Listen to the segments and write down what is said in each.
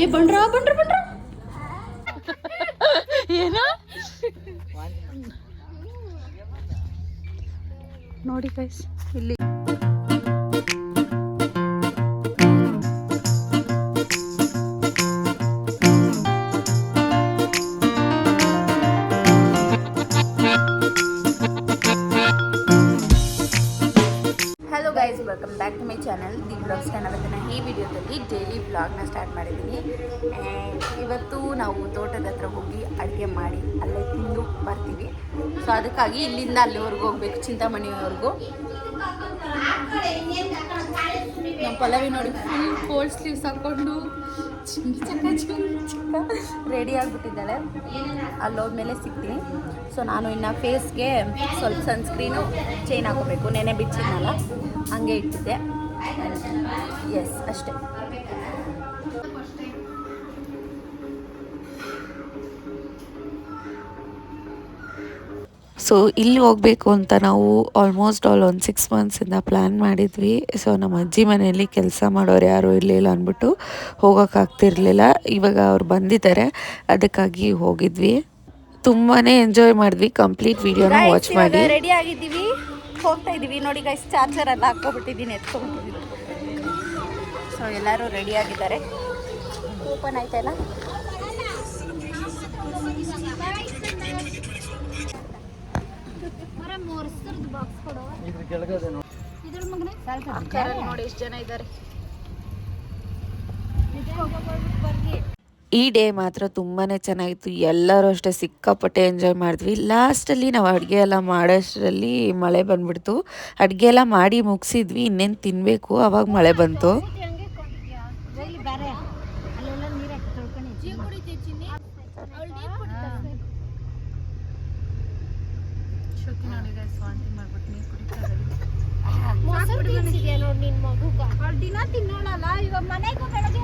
ಏ ಬಂಡ್ರ ಬಂಡ್ರ ಬಂಡ್ರ. ಏನ? ನೋಡಿ ಗೈಸ್ ಇಲ್ಲಿ ಮಾಡಿ ಅಲ್ಲೇ ತಿಂದು ಬರ್ತೀವಿ. ಸೊ ಅದಕ್ಕಾಗಿ ಇಲ್ಲಿಂದ ಅಲ್ಲಿವರೆಗೂ ಹೋಗ್ಬೇಕು, ಚಿಂತಾಮಣಿವರೆಗೂ. ನಮ್ಮ ಪಲ್ಲವಿ ನೋಡಿ ಫುಲ್ ಕೋಲ್ಡ್ ಸ್ಲೀವ್ಸ್ ಹಾಕ್ಕೊಂಡು ಚಿಕ್ಕ ಚಿಕ್ಕ ಚಿಕ್ಕ ರೆಡಿ ಆಗಿಬಿಟ್ಟಿದ್ದಾಳೆ. ಸಿಗ್ತೀನಿ. ಸೊ ನಾನು ಇನ್ನು ಫೇಸ್ಗೆ ಸ್ವಲ್ಪ ಸನ್ಸ್ಕ್ರೀನು ಚೈನ್ ಹಾಕೋಬೇಕು. ನೆನೆ ಬಿಚ್ಚಿದ್ನಲ್ಲ, ಹಂಗೆ ಇಟ್ಟಿದ್ದೆ. ಎಸ್ ಅಷ್ಟೇ. ಸೊ ಇಲ್ಲಿ ಹೋಗಬೇಕು ಅಂತ ನಾವು ಆಲ್ಮೋಸ್ಟ್ ಆಲ್ ಒಂದು ಸಿಕ್ಸ್ ಮಂತ್ಸಿಂದ ಪ್ಲ್ಯಾನ್ ಮಾಡಿದ್ವಿ. ಸೊ ನಮ್ಮ ಅಜ್ಜಿ ಮನೆಯಲ್ಲಿ ಕೆಲಸ ಮಾಡೋರು ಯಾರೂ ಇರಲಿಲ್ಲ ಅಂದ್ಬಿಟ್ಟು ಹೋಗೋಕ್ಕಾಗ್ತಿರ್ಲಿಲ್ಲ ಇವಾಗ ಅವ್ರು ಬಂದಿದ್ದಾರೆ. ಅದಕ್ಕಾಗಿ ಹೋಗಿದ್ವಿ. ತುಂಬಾ ಎಂಜಾಯ್ ಮಾಡಿದ್ವಿ. ಕಂಪ್ಲೀಟ್ ವಿಡಿಯೋನ ವಾಚ್ ಮಾಡಿ. ರೆಡಿ ಆಗಿದ್ದೀವಿ. ಹೋಗ್ತಾ ಇದ್ದೀವಿ. ನೋಡಿ ಗೈಸ್ ಚಾರ್ಜರ್ ಎಲ್ಲ ಹಾಕ್ಕೊಬಿಟ್ಟಿದ್ದೀನಿ ಎತ್ಕೊಂಡ್ಬಿಟ್ಟಿದ್ದೀನಿ ಸೊ ಎಲ್ಲರೂ ರೆಡಿ ಆಗಿದ್ದಾರೆ. ಓಪನ್ ಆಯ್ತಲ್ಲ ಅಕ್ಕರಲ್ಲಿ ನೋಡಿ ಎಷ್ಟು ಜನ ಇದ್ದಾರೆ. ಈ ಡೇ ಮಾತ್ರ ತುಂಬಾನೇ ಚೆನ್ನಾಗಿತ್ತು. ಎಲ್ಲರೂ ಅಷ್ಟೇ ಸಿಕ್ಕಾಪಟ್ಟೆ ಎಂಜಾಯ್ ಮಾಡಿದ್ವಿ. ಲಾಸ್ಟಲ್ಲಿ ನಾವು ಅಡುಗೆ ಎಲ್ಲ ಮಾಡೋಷ್ಟರಲ್ಲಿ ಮಳೆ ಬಂದ್ಬಿಡ್ತು. ಅಡುಗೆ ಎಲ್ಲ ಮಾಡಿ ಮುಗಿಸಿದ್ವಿ. ಇನ್ನೇನು ತಿನ್ನಬೇಕು ಅವಾಗ ಮಳೆ ಬಂತು.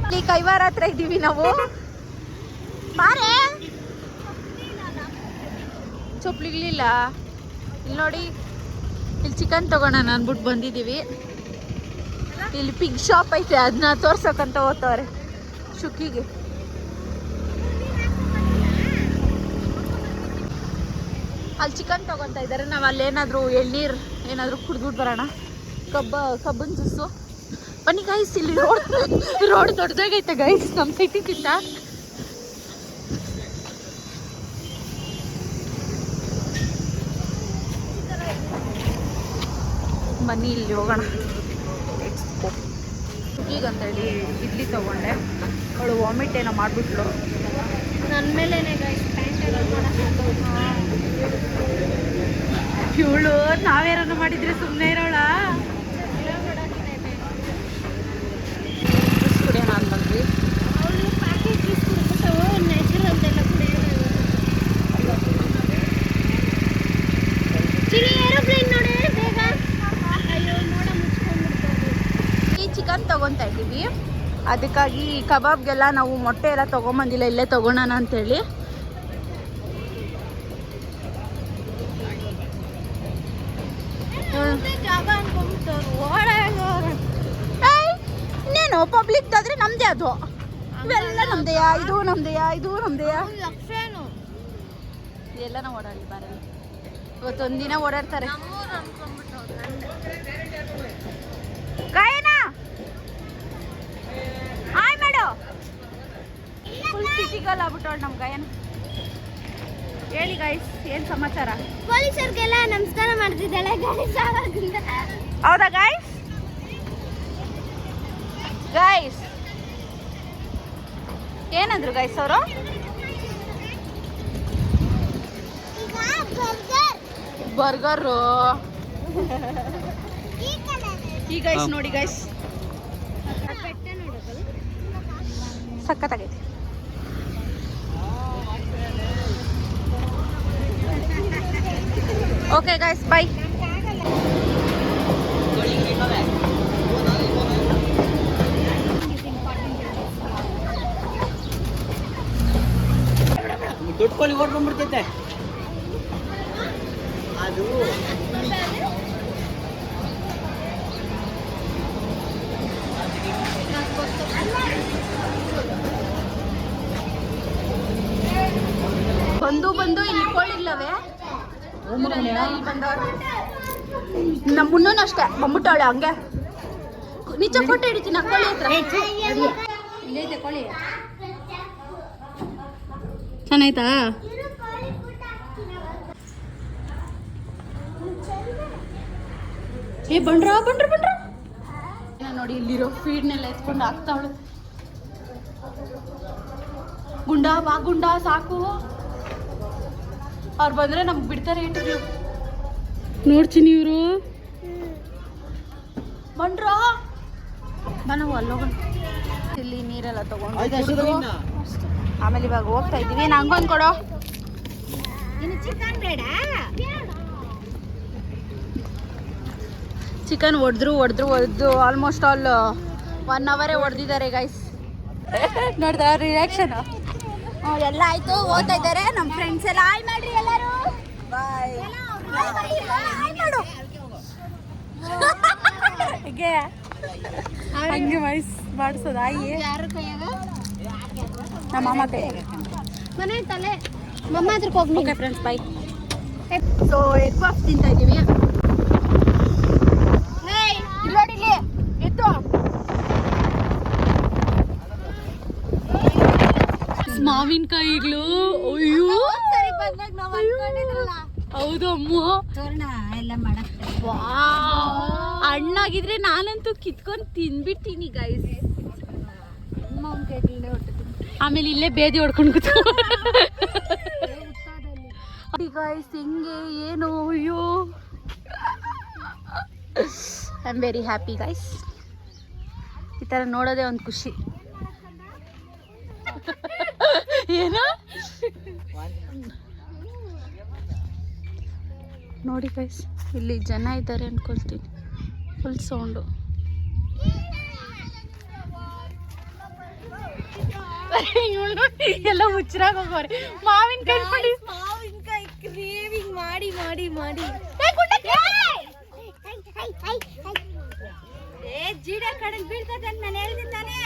ಇಲ್ಲಿ ಕೈವಾರ ಹತ್ರ ಇದ್ದೀವಿ ನಾವು. ಬಾರೆ. ಚೊಪ್ಲಿಗ್ಲಿಲ್ಲ ಇಲ್ಲಿ ನೋಡಿ ಇಲ್ಲಿ ಚಿಕನ್ ತಗೋಣ ಅಂದ್ಬಿಟ್ಟು ಬಂದಿದ್ದೀವಿ. ಇಲ್ಲಿ ಪಿಗ್ ಶಾಪ್ ಐತೆ ಅದನ್ನ ತೋರ್ಸೋಕಂತ ಹೋಗ್ತವ್ರೆ ಶುಕ್ಕಿಗೆ ಅಲ್ಲಿ ಚಿಕನ್ ತಗೊಂತ ಇದ್ದಾರೆ ನಾವು ಅಲ್ಲೇನಾದರೂ ಎಳ್ನೀರು ಏನಾದರೂ ಕುಡಿದ್ಬಿಟ್ಟು ಬರೋಣ. ಕಬ್ಬ ಕಬ್ಬನ್ ಜ್ಯೂಸು ಬನ್ನಿ ಗೈಸ್ ಇಲ್ಲಿ ರೋಡ್ ರೋಡ್ ದೊಡ್ಡದಾಗೈತೆ ಗೈಸ್ ನಮ್ಮ ಸಿಟಿಗಿಂತ ಬನ್ನಿ ಇಲ್ಲಿ ಹೋಗೋಣ. ಈಗಂತೇಳಿ ಇಡ್ಲಿ ತಗೊಂಡೆ. ಅವಳು ವಾಮಿಟ್ ಏನೋ ಮಾಡಿಬಿಟ್ಲು ನನ್ನ ಮೇಲೆ ಇವಳು ನಾವೇನಾರು ಮಾಡಿದ್ರೆ ಸುಮ್ಮನೆ ಇರೋಳ ಕುಡಿಯೋಣ ಅಂತ ಬಂದ್ವಿ ಅವಳು ಪ್ಯಾಕೆಟ್ ಜ್ಯೂಸ್ ಕುಡ್ಬಿಟ್ಟು ನ್ಯಾಚುರಲ್ ಅಂತೆಲ್ಲ ಕುಡಿಯೋದು ಚಿನಿ ಏರೋಪ್ಲೇನ್ ನೋಡಿ ಬೇಗ ಅಯ್ಯೋ ನೋಡ ಮುಚ್ಕೊಂಡ್ಬಿಡ್ತಾರೆ ಈ ಚಿಕನ್ ತಗೊತಾ ಇದ್ದೀವಿ. ಅದಕ್ಕಾಗಿ ಕಬಾಬ್ಗೆಲ್ಲ ನಾವು ಮೊಟ್ಟೆ ಎಲ್ಲ ತೊಗೊಂಬಂದಿಲ್ಲ ಇಲ್ಲೇ ತೊಗೊಳೋಣ ಅಂತೇಳಿ. ಇನ್ನೇನು? ಪಬ್ಲಿಕ್ ಆದ್ರೆ ನಮ್ದೇ ಅದು. ಇವೆಲ್ಲ ನಮ್ದೆಯಾ? ಇದು ನಮ್ದೆಯಾ? ಇದು ನಮ್ದೆಯಾ? ಲಕ್ಷ ಏನು ಎಲ್ಲ ನಾವು ಓಡಾಡಿ ಬಾರ ಇವತ್ತೊಂದಿನ ಓಡಾಡ್ತಾರೆ. ಗಾಯನಾ? Hi madam full city girl ಆಗ್ಬಿಟ್ಟವಳು ನಮ್ಮ ಗಾಯನ. ಹೇಳಿ ಗೈಸ್ ಏನು ಸಮಾಚಾರ? ಪೊಲೀಸರಿಗೆಲ್ಲ ನಮಸ್ಕಾರ ಮಾಡ್ತಿದ್ದಾಳೆ ಆವಾಗಿಂದ. ಹೌದಾ ಗಾಯ್ಸ್ ಗಾಯ್ಸ್ ಏನಂದ್ರು ಗೈಸ್ ಅವರು? ಬರ್ಗರು. ಈ ಗೈಸ್ ನೋಡಿ ಗೈಸ್ ಸಖತ್ತಾಗೈತಿ. ಓಕೆ ಗೈಸ್ ಬೈ ದೊಡ್ಡ ಕೋಳಿ ಓಡ್ಕೊಂಡ್ಬಿಡ್ತೈತೆ ಬಂದು ಬಂದು ಇಲ್ಲಿ ಕೊಳ್ಳಿಲ್ಲವೇ? ಇಲ್ಲಿ ಬಂದವರು. ನಮ್ಮ ಅಷ್ಟೇ ಬಂದ್ಬಿಟ್ಟವಳೆ ಹಂಗೆ. ನಿಜ ಫೋಟೋ ಹಿಡಿತೀನಿ ಕೊಳ್ಳಿ ಹತ್ರ. ಚೆನ್ನಾಯ್ತಾ? ಏ ಬಂಡ್ರ ಬಂಡ್ರ ಬಂಡ್ರ? ನೋಡಿ ಇಲ್ಲಿರೋ ಫೀಡ್ನೆಲ್ಲ ಎತ್ಕೊಂಡು ಹಾಕ್ತಾವಳು ಗುಂಡ ಬಾ ಗುಂಡ ಸಾಕು. ಅವ್ರು ಬಂದ್ರೆ ನಮ್ಗೆ ಬಿಡ್ತಾರೆ ಇಟ್ಟಿದ್ರು ನೋಡ್ತೀನಿ ಇವರು. ಬಂಡ್ರ? ಬಾ ನಾವು ಅಲ್ಲೋಗೋಣ. ಇಲ್ಲಿ ನೀರೆಲ್ಲ ತಗೊಂಡು? ಆಮೇಲೆ ಇವಾಗ ಹೋಗ್ತಾ ಇದೀವಿ ನಂಗೊಂದು ಕೊಡೋ ಚಿಕನ್ ಹೊಡೆದ್ರು ಹೊಡೆದ್ರು ಹೊಡೆದು ಆಲ್ಮೋಸ್ಟ್ ಆಲ್ ಒನ್ ಅವರೇ ಹೊಡೆದಿದ್ದಾರೆ ಗೈಸ್ ನೋಡ್ದ ರಿಯಾಕ್ಷನ್ ಎಲ್ಲ ಆಯ್ತು ಓದ್ತಾ ಇದ್ದಾರೆ. ನಮ್ಮ ಫ್ರೆಂಡ್ಸ್ ಎಲ್ಲ ಆಯ್ ಮಾಡ್ರಿ ಎಲ್ಲರೂ. ಹೀಗೆ. ಹಂಗೆ ವಯಸ್ ಮಾಡಿಸೋದು ಆಯಿ ನಮ್ಮ ಮಾಮ ಕೈ. ಮನೆ ತಲೆ ಮಮ್ಮ ಹತ್ರಕ್ಕೆ ಹೋಗ್ಬೇಕು friends bye so egg box ತಿಂತಾ ಇದ್ದೀವಿ ಇಲ್ಲಿ ನೋಡಿ ಇಲ್ಲಿ ಎದ್ದು ಮಾವಿನಕಾಯಿಗಳು? ಅಯ್ಯೋ. ಹೌದು ಅಮ್ಮ. ಹಣ್ಣಾಗಿದ್ರೆ ನಾನಂತೂ ಕಿತ್ಕೊಂಡು ತಿನ್ಬಿಡ್ತೀನಿ ಗೈಸ್ ಆಮೇಲೆ ಇಲ್ಲೇ ಬೇದಿ ಹೊಡ್ಕೊಂಡು ಕೂತು ಗಾಯ್ಸ್ ಹಿಂಗೆ? ಏನು? ಅಯ್ಯೋ. I am very happy guys ಈ ಥರ ನೋಡೋದೇ ಒಂದು ಖುಷಿ. ಏನು? ನೋಡಿ ಗೈಸ್ ಇಲ್ಲಿ ಜನ ಇದ್ದಾರೆ ಅನ್ಕೊಳ್ತೀನಿ. ಫುಲ್ ಸೌಂಡು ಎಲ್ಲ ಮುಚ್ಚರಾಗ ಹೋಗೋರಿ ಮಾವಿನಕಾಯಿ ಮಾಡಿ ಮಾವಿನಕಾಯಿ ಕ್ರೇವಿಂಗ್ ಮಾಡಿ ಮಾಡಿ ಮಾಡಿ. ಏ ಜೀಡ ಕಡೆ ಬೀಳ್ತದೆ ಅಂತ ನಾನು ಹೇಳ್ತಿದ್ದಾನೆ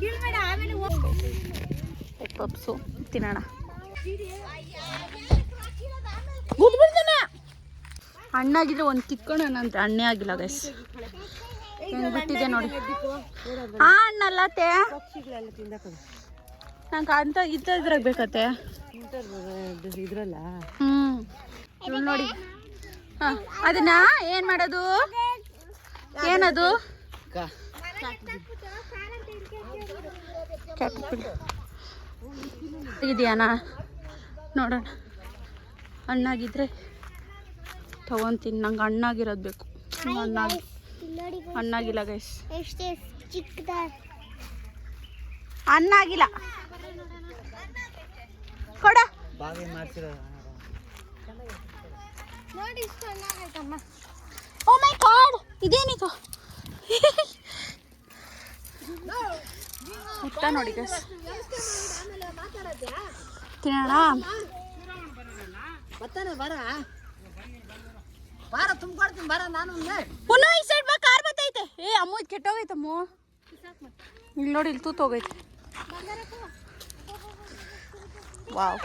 ಕೀಳ್ಬೇಡ ಆಮೇಲೆ ಪಪ್ಸು ತಿನ್ನೋಣ. ಹಣ್ಣಾಗಿದ್ರೆ ಒಂದು ಕಿತ್ಕೊಳ್ಳೋಣ ಅಂತ ಹಣ್ಣೇ ಆಗಿಲ್ಲ ಗೈಸ್ ಹೆಂಗ್ ಬಿಟ್ಟಿದೆ ನೋಡಿ. ಆ ಹಣ್ಣಲ್ಲ ತೇ ನಂಗೆ ಅಂತ ಇದ್ರಾಗ ಬೇಕತ್ತೆ. ಇದ್ರಲ್ಲ ನೋಡಿ. ಹಾ ಅದನ್ನ ಏನ್ ಮಾಡೋದು? ಏನದು? ಇದೆಯಾನಾ ನೋಡೋಣ. ಹಣ್ಣಾಗಿದ್ರೆ ತಗೊಂತೀನಿ. ನಂಗೆ ಹಣ್ಣಾಗಿರೋದು ಬೇಕು. ಹಣ್ಣಾಗಿ ಹಣ್ಣಾಗಿಲ್ಲ ಗೈಸ್ ಎಷ್ಟೇ ಚಿಕ್ಕದ ಹಣ್ಣಾಗಿಲ್ಲ. ಕೊಡ. ಓ ಮೈ ಇದೇನಿದು? ನೋಡಿ ಗೈಸ್ ತಿನ್ನೋಣ ಬರ್ತಾನೆ ಬರ ಬಾರ ತುಂಬ್ಕೊಡ್ತೀನಿ ಬರ ನಾನು ಪುನಃ ಈ ಸೈಡ್ ಬಾ ಕಾರ್ ಬತ್ತೈತೆ ಏ ಅಮ್ಮ ಇದು ಕೆಟ್ಟೋಗೈತಮ್ಮ ಇಲ್ಲಿ ನೋಡಿ ಇಲ್ಲಿ ತೂತ್ ಹೋಗೈತೆ ವಾವ್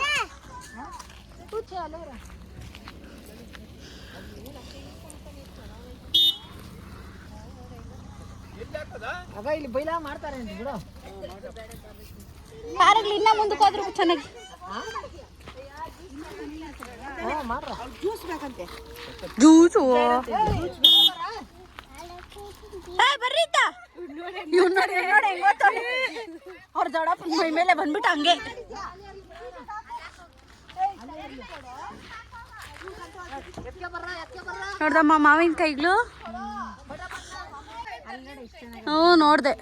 ಆಗ ಇಲ್ಲಿ ಬೈಲಾ ಮಾಡ್ತಾರೆ ಅಂತ ಬಿಡು. ಇನ್ನ ಮುಂದಕ್ಕೆ ಹೋದ್ರು ಚೆನ್ನಾಗಿ. ಜ್ಯೂಸ್ ಬೇಕಂತೆ ಜ್ಯೂಸು ನೋಡಿ ನೋಡಿ ಹೆಂಗ್. ಅವ್ರ ದೊಡ್ಡಪ್ಪ ಮೈ ಮೇಲೆ ಬಂದ್ಬಿಟ್ಟು ಹಂಗೆ. ನೋಡ್ದಮ್ಮ ಮಾವಿನಕಾಯಿಗಳು. ಹ್ಞೂ ನೋಡಿದೆ.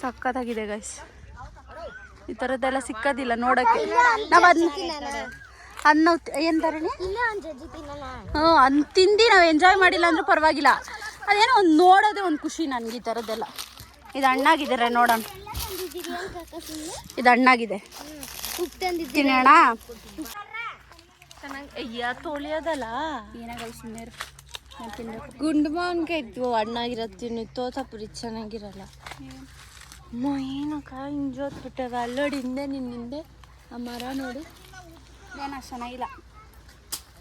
ಸಕ್ಕತ್ತಾಗಿದೆ ಗೈಸ್ ಈ ಥರದ್ದೆಲ್ಲ ಸಿಕ್ಕೋದಿಲ್ಲ ನೋಡೋಕ್ಕೆ. ನಾವು ಅದನ್ನ ಅನ್ನ ಏನು ತರಣಿ ಹ್ಞೂ ಅನ್ ತಿಂದು ನಾವು ಎಂಜಾಯ್ ಮಾಡಿಲ್ಲ ಅಂದ್ರೂ ಪರವಾಗಿಲ್ಲ. ಅದೇನೋ ಒಂದು ನೋಡೋದೇ ಒಂದು ಖುಷಿ ನನಗೆ ಈ ಥರದ್ದೆಲ್ಲ ಇದು ಹಣ್ಣಾಗಿದ್ದಾರೆ ನೋಡೋಣ. ಇದು ಹಣ್ಣಾಗಿದೆ. ತಿನ್ನೋಣ. ಚೆನ್ನಾಗಿ ಅಯ್ಯ ತೋಳಿಯೋದಲ್ಲ? ಏನಾಗಲ್ಲ ಸುಮ್ಮನೆ ಗುಂಡು ಮಾವಿನಕಾಯಿ ಇತ್ತು ಹಣ್ಣಾಗಿರೋದು ತಿನ್ನು ತೋತಾಪುರಿ ಚೆನ್ನಾಗಿರಲ್ಲ. ಅಮ್ಮ ಏನಕ್ಕ ಹಿಂಜೋತ್ ಜೋತ್ ಬಿಟ್ಟಾಗ ಅಲ್ಲೋಡಿ ಹಿಂದೆ ನಿನ್ನ ಹಿಂದೆ. ಆ ಮರ ನೋಡಿ. ಏನೋ ಚೆನ್ನಾಗಿಲ್ಲ.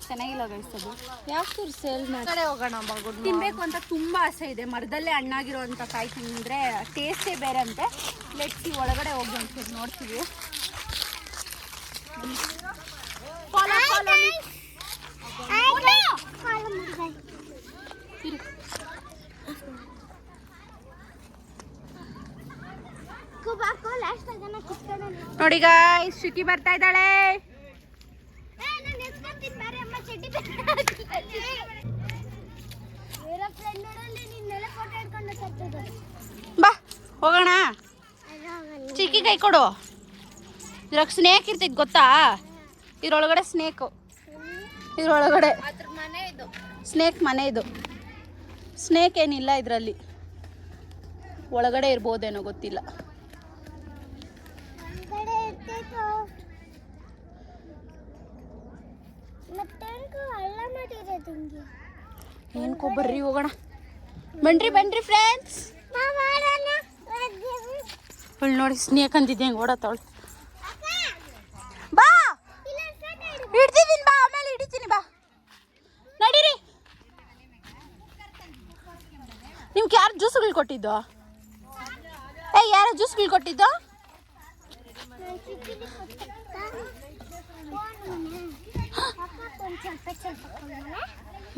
ಚೆನ್ನಾಗಿಲ್ಲ ಗೈಸ್ ಅದು. ಯಾಕೆ ಸೇಲ್ ಮಾಡಿ ಹೋಗೋಣ ತಿನ್ಬೇಕು ಅಂತ ತುಂಬ ಆಸೆ ಇದೆ. ಮರದಲ್ಲೇ ಹಣ್ಣಾಗಿರುವಂತ ಕಾಯಿ ತಿಂದರೆ ಟೇಸ್ಟೇ ಬೇರೆ ಅಂತೆ. ಲೆಟ್ಸಿ ಒಳಗಡೆ ಹೋಗಿ ಅಂತ ನೋಡ್ತೀವಿ. ನೋಡಿ ಗಾಯ್ ಶ್ರುತಿ ಬರ್ತಾ ಇದ್ದಾಳೆ. ಬಾ ಹೋಗೋಣ. ಚಿಕ್ಕಿ ಕೈ ಕೊಡು. ಇದ್ರಾಗ ಸ್ನೇಕ್ ಇರ್ತೈತಿ ಗೊತ್ತಾ? ಇದ್ರೊಳಗಡೆ ಸ್ನೇಕು ಇದ್ರೊಳಗಡೆ. ಸ್ನೇಕ್ ಮನೆ ಇದು. ಸ್ನೇಕ್ ಏನಿಲ್ಲ ಇದರಲ್ಲಿ. ಒಳಗಡೆ ಇರ್ಬೋದೇನೋ ಗೊತ್ತಿಲ್ಲ. ಏನ್ಕೋ ಬರ್ರಿ ಹೋಗೋಣ. ಬನ್ರಿ ಬನ್ರಿ ಫ್ರೆಂಡ್ಸ್ ಅವಳು ನೋಡಿ ಸ್ನೇಕ್ ಅಂದಿದ್ದೆ ಹೆಂಗೆ ಓಡತ್ತವಳು ಬಾ! ಹಿಡ್ತಿದ್ದೀನಿ ಬಾ ಆಮೇಲೆ ಹಿಡಿತೀನಿ ಬಾ. ನಡೀರಿ. ನಿಮ್ಗೆ ಯಾರು ಜ್ಯೂಸ್ಗಳು ಕೊಟ್ಟಿದ್ದು? ಏ ಯಾರು ಜ್ಯೂಸ್ಗಳು ಕೊಟ್ಟಿದ್ದು?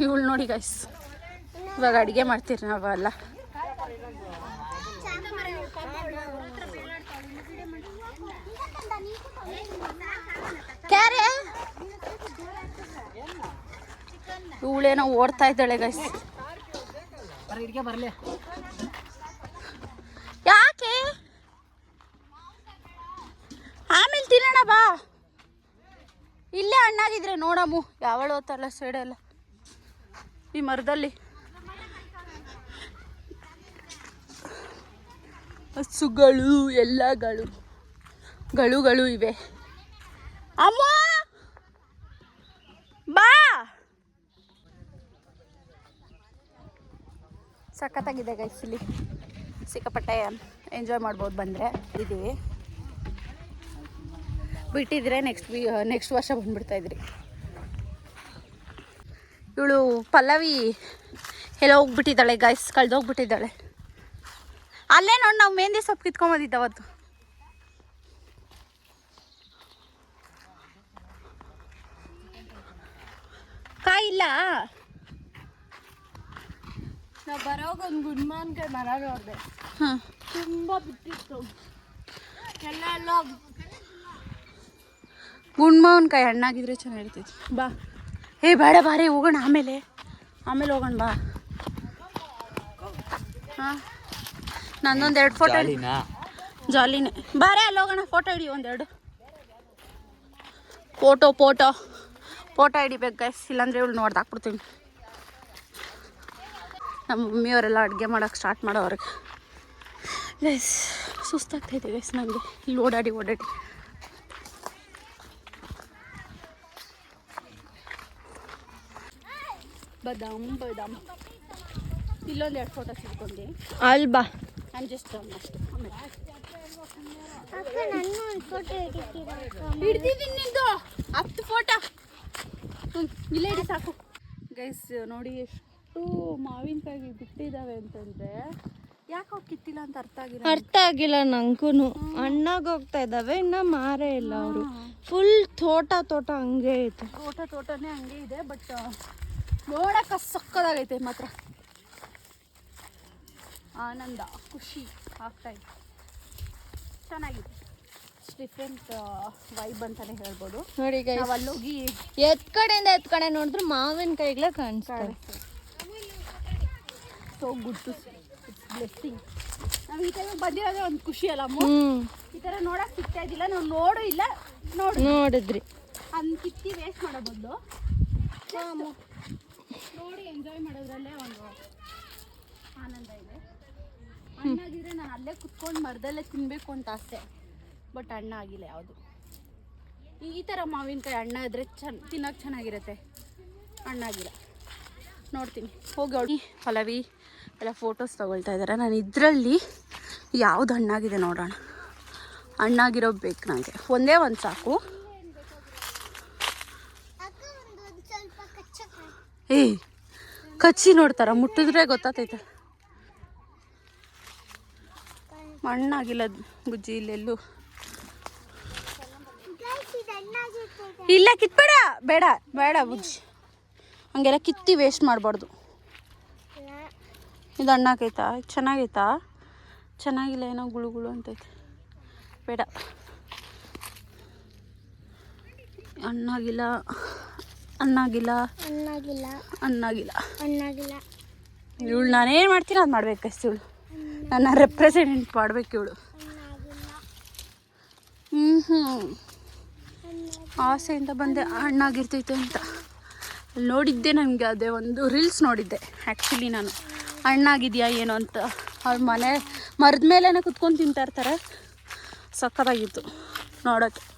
ಇವಳು ನೋಡಿ ಗೈಸ್ ಇವಾಗ ಅಡುಗೆ ಮಾಡ್ತೀರಿ ನಾವೆಲ್ಲ ಕ್ಯಾರೆ? ಇವಳೇನೋ ಓಡ್ತಾ ಇದ್ದಾಳೆ ಗೈಸ್ ಬರಲಿ. ಹಣ್ಣಾಗಿದ್ರೆ ನೋಡಮ್ಮು ಯಾವಳು ಹೋತಲ್ಲ ಸೈಡೆಲ್ಲ ಈ ಮರದಲ್ಲಿ. ಹಸುಗಳು, ಎಲ್ಲಗಳು, ಗಳುಗಳು ಇವೆ. ಅಮ್ಮ! ಬಾ! ಸಖತ್ತಾಗಿದೆ ಗೈಸ್ ಇಲ್ಲಿ. ಸಿಕ್ಕಾಪಟ್ಟೆ ಎಂಜಾಯ್ ಮಾಡ್ಬೋದು ಬಂದರೆ. ಇದ್ದೀವಿ. ಬಿಟ್ಟಿದ್ರೆ ನೆಕ್ಸ್ಟ್ ವೀ ನೆಕ್ಸ್ಟ್ ವರ್ಷ ಬಂದ್ಬಿಡ್ತಾ ಇದ್ರಿ. ಇವಳು ಪಲ್ಲವಿ ಎಲ್ಲ ಹೋಗ್ಬಿಟ್ಟಿದ್ದಾಳೆ ಗೈಸ್ ಕಳ್ದೋಗ್ಬಿಟ್ಟಿದ್ದಾಳೆ. ಅಲ್ಲೇ ನೋಡಿ ನಾವು ಮೆಹಂದಿ ಸೊಪ್ಪು ಕಿತ್ಕೊಂಬಂದಿದ್ದ ಅವತ್ತು. ಕಾಯಿಲ್ಲ ನಾವು ಬರೋವಾಗ ಒಂದು ಗುಡ್ಮಾನ್ಕಾಯಿ ಮರ ನೋಡಿದೆ. ಹಾಂ ತುಂಬ ಬಿಟ್ಟಿತ್ತು. ಎಲ್ಲ ಎಲ್ಲ ಗುಂಡ್ಮಾವನ್ಕಾಯಿ ಹಣ್ಣಾಗಿದ್ರೆ ಚೆನ್ನಾಗಿರ್ತೈತಿ. ಬಾ. ಏ ಬೇಡ ಬಾರಿ ಹೋಗೋಣ ಆಮೇಲೆ. ಆಮೇಲೆ ಹೋಗೋಣ ಬಾ. ಹಾಂ. ನಂದೊಂದು ಎರಡು ಫೋಟೋ ಜಾಲಿನೇ? ಬಾರೇ ಅಲ್ಲಿ ಹೋಗೋಣ ಫೋಟೋ ಹಿಡಿ ಒಂದೆರಡು. ಫೋಟೋ ಫೋಟೋ ಫೋಟೋ ಹಿಡಿಬೇಕು ಗೈಸ್ ಇಲ್ಲಾಂದ್ರೆ ಇವಳು ನೋಡ್ದು ಹಾಕ್ಬಿಡ್ತೀನಿ. ನಮ್ಮ ಮಮ್ಮಿಯವರೆಲ್ಲ ಅಡುಗೆ ಮಾಡೋಕೆ ಸ್ಟಾರ್ಟ್ ಮಾಡೋವ್ರಿಗೆ ಗೈಸ್ ಸುಸ್ತಾಗ್ತೈತೆ ಗೈಸ್ ನನಗೆ ಇಲ್ಲಿ ಓಡಾಡಿ ಓಡಾಡಿ. ಬದಾಮ್ ಬದಾಮ್ ಇಲ್ಲೊಂದು ಎರಡು ಫೋಟೋ ಸಿಕ್ಕೊಂಡಿ ಅಲ್ಬಾ ನಾನು ಜಸ್ಟ್ ಅಷ್ಟೇ. ಆಮೇಲೆ. ಹಿಡ್ದಿದ್ದೀನಿ ನಿಂದು. ಹತ್ತು ಫೋಟೋ ಹ್ಞೂ ಇಲ್ಲೇ ಇಡಿ ಸಾಕು. ಗೈಸ್ ನೋಡಿ ಎಷ್ಟು ಮಾವಿನಕಾಯಿ ಬಿಟ್ಟಿದ್ದಾವೆ ಅಂತಂದರೆ ಯಾಕೆ ಅವ್ರು ಕಿತ್ತಿಲ್ಲ ಅಂತ ಅರ್ಥ ಆಗಿಲ್ಲ ಅರ್ಥ ಆಗಿಲ್ಲ ನಂಗೂ ಹಣ್ಣಾಗ ಹೋಗ್ತಾ ಇದ್ದಾವೆ ಇನ್ನ ಮಾರೇ ಇಲ್ಲ ಅವರು. ಫುಲ್ ತೋಟ ತೋಟ ಹಂಗೆ ಐತೆ. ತೋಟ ತೋಟನೇ ಹಂಗೆ ಇದೆ ಬಟ್ ನೋಡಕ್ಕೆ ಸಕ್ಕದಾಗೈತೆ ಮಾತ್ರ. ಆನಂದ ಖುಷಿ ಆಗ್ತಾ ಇದೆ. ಚೆನ್ನಾಗಿದೆ. ಡಿಫ್ರೆಂಟ್ ವೈಬ್ ಅಂತಾನೆ ಹೇಳ್ಬೋದು. ನೋಡಿ ನಾವು ಅಲ್ಲೋಗಿ ಎತ್ ಕಡೆಯಿಂದ ಎತ್ ಕಡೆ ನೋಡಿದ್ರೆ ಮಾವಿನಕಾಯಿಗಳೇ ಕಾಣಿಸ್ತಾರೆ so good too it's blessing ನಾವು ಈ ಟೈಮಿಗೆ ಬಂದಿರೋದೇ ಒಂದು ಖುಷಿ ಅಲ್ಲ ಈ ಥರ ನೋಡಕ್ಕೆ ಸಿಗ್ತಾ ಇದ್ದಿಲ್ಲ ನಾವು ನೋಡು ಇಲ್ಲ ನೋಡು. ನೋಡಿದ್ರಿ. ಅನ್ ಕಿತ್ತಿ ವೇಸ್ಟ್ ಮಾಡೋ ಬದಲು. ನೋಡಿ ಎಂಜಾಯ್ ಮಾಡೋದ್ರಲ್ಲೇ ಒಂದು ಆನಂದ ಇದೆ. ಹಣ್ಣಾಗಿದ್ರೆ ನಾನು ಅಲ್ಲೇ ಕುತ್ಕೊಂಡು ಮರದಲ್ಲೇ ತಿನ್ನಬೇಕು ಅಂತ ಆಸೆ. ಬಟ್ ಅಣ್ಣ ಆಗಿಲ್ಲ ಯಾವುದು. ಈ ಥರ ಮಾವಿನಕಾಯಿ ಅಣ್ಣ ಇದ್ರೆ ಚೆನ್ನ ತಿನ್ನೋಕೆ ಚೆನ್ನಾಗಿರುತ್ತೆ. ಹಣ್ಣಾಗಿಲ್ಲ ನೋಡ್ತೀನಿ. ಹೋಗಿ ಅವಳಿ ಪಲವಿ ಎಲ್ಲ ಫೋಟೋಸ್ ತೊಗೊಳ್ತಾ ಇದ್ದಾರೆ ನಾನು ಇದರಲ್ಲಿ ಯಾವುದು ಹಣ್ಣಾಗಿದೆ ನೋಡೋಣ. ಹಣ್ಣಾಗಿರೋ ಬೇಕು ನನಗೆ ಒಂದೇ ಒಂದು ಸಾಕು. ಏಯ್! ಕಚ್ಚಿ ನೋಡ್ತಾರ ಮುಟ್ಟಿದ್ರೆ ಗೊತ್ತಾತೈತೆ ಮಣ್ಣಾಗಿಲ್ಲ ಗುಜ್ಜಿ ಇಲ್ಲೆಲ್ಲೂ. ಇಲ್ಲ, ಕಿತ್ಬೇಡ, ಬೇಡ ಬೇಡ ಬುಜ್ಜಿ. ಹಂಗೆಲ್ಲ ಕಿತ್ತಿ ವೇಸ್ಟ್ ಮಾಡಬಾರ್ದು. ಇದು ಹಣ್ಣಾಕೈತಾ ಚೆನ್ನಾಗೈತಾ? ಚೆನ್ನಾಗಿಲ್ಲ, ಏನೋ ಗುಳು ಗುಳು ಅಂತೈತೆ. ಬೇಡ. ಹಣ್ಣಾಗಿಲ್ಲ. ಹಣ್ಣಾಗಿಲ್ಲ ಅನ್ನಾಗಿಲ್ಲ. ಅನ್ನಾಗಿಲ್ಲ. ಅನ್ನಾಗಿಲ್ಲ. ಇವಳು ನಾನೇನು ಮಾಡ್ತೀನಿ ಅದು ಮಾಡ್ಬೇಕಷ್ಟು ಇವಳು. ನನ್ನ ರೆಪ್ರೆಸೆಂಟ್ ಮಾಡ್ಬೇಕು ಇವಳು. ಹ್ಞೂ ಹ್ಞೂ ಆಸೆಯಿಂದ ಬಂದೆ ಹಣ್ಣಾಗಿರ್ತೈತೆ ಅಂತ. ಅಲ್ಲಿ ನೋಡಿದ್ದೆ ನನಗೆ ಅದೇ ಒಂದು ರೀಲ್ಸ್ ನೋಡಿದ್ದೆ ಆ್ಯಕ್ಚುಲಿ ನಾನು. ಹಣ್ಣಾಗಿದೆಯಾ ಏನು ಅಂತ. ಅವ್ರ ಮನೆ ಮರದ ಮೇಲೇ ಕುತ್ಕೊಂಡು ತಿಂತಾ ಇರ್ತಾರೆ. ಸಕ್ಕತ್ತಾಗಿತ್ತು ನೋಡೋಕ್ಕೆ